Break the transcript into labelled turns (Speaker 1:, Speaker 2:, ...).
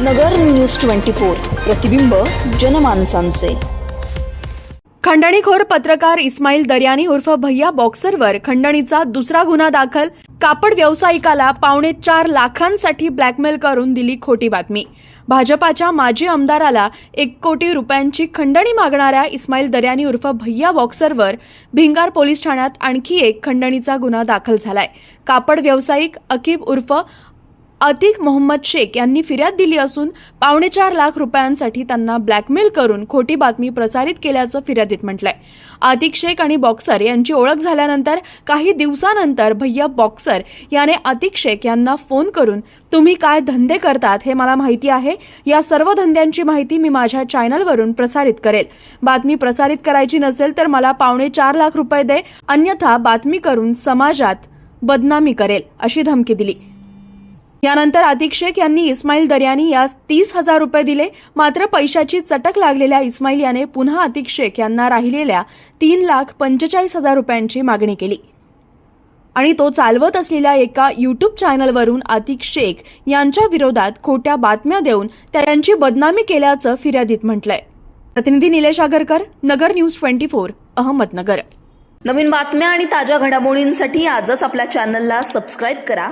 Speaker 1: नगर news twenty four प्रतिबिंब जनमानसांचे.
Speaker 2: खंडणीखोर पत्रकार इस्माईल दर्यानी उर्फ भैया बॉक्सरवर खंडणीचा दुसरा गुन्हा दाखल कापड व्यावसायिकाला पावणे चार लाखांसाठी ब्लॅकमेल करून दिली खोटी बातमी. भाजपाच्या माजी आमदाराला एक कोटी रुपयांची खंडणी मागणाऱ्या इस्माईल दर्यानी उर्फ भैया बॉक्सरवर भिंगार पोलीस ठाण्यात आणखी एक खंडणीचा गुन्हा दाखल झालाय. कापड व्यावसायिक अकीब उर्फ अतिक मोहम्मद शेख यांनी फिर्याद दिली असून पावणे चार लाख रुपयांसाठी त्यांना ब्लॅकमेल करून खोटी बातमी प्रसारित केल्याचं फिर्यादीत म्हटलंय. आतिक शेख आणि बॉक्सर यांची ओळख झाल्यानंतर काही दिवसानंतर भैया बॉक्सर याने आतिक शेख यांना फोन करून तुम्ही काय धंदे करतात हे मला माहिती आहे. या सर्व धंद्यांची माहिती मी माझ्या चॅनलवरून प्रसारित करेल. बातमी प्रसारित करायची नसेल तर मला पावणे चार लाख रुपये दे. अन्यथा बातमी करून समाजात बदनामी करेल अशी धमकी दिली. यानंतर आतिक शेख यांनी इस्माईल दर्यानी यास तीस हजार रुपये दिले. मात्र पैशाची चटक लागलेल्या इस्माईल याने पुन्हा आतिक शेख यांना राहिलेल्या तीन लाख पंचेचाळीस हजार रुपयांची मागणी केली. आणि तो चालवत असलेल्या एका यूट्यूब चॅनलवरून आतिक शेख यांच्या विरोधात खोट्या बातम्या देऊन त्यांची बदनामी केल्याचं फिर्यादीत म्हटलंय. प्रतिनिधी Nilesh Agarkar Nagar news twenty four Ahmednagar.
Speaker 1: नवीन बातम्या आणि ताज्या घडामोडींसाठी आजच आपल्या चॅनलला सबस्क्राईब करा.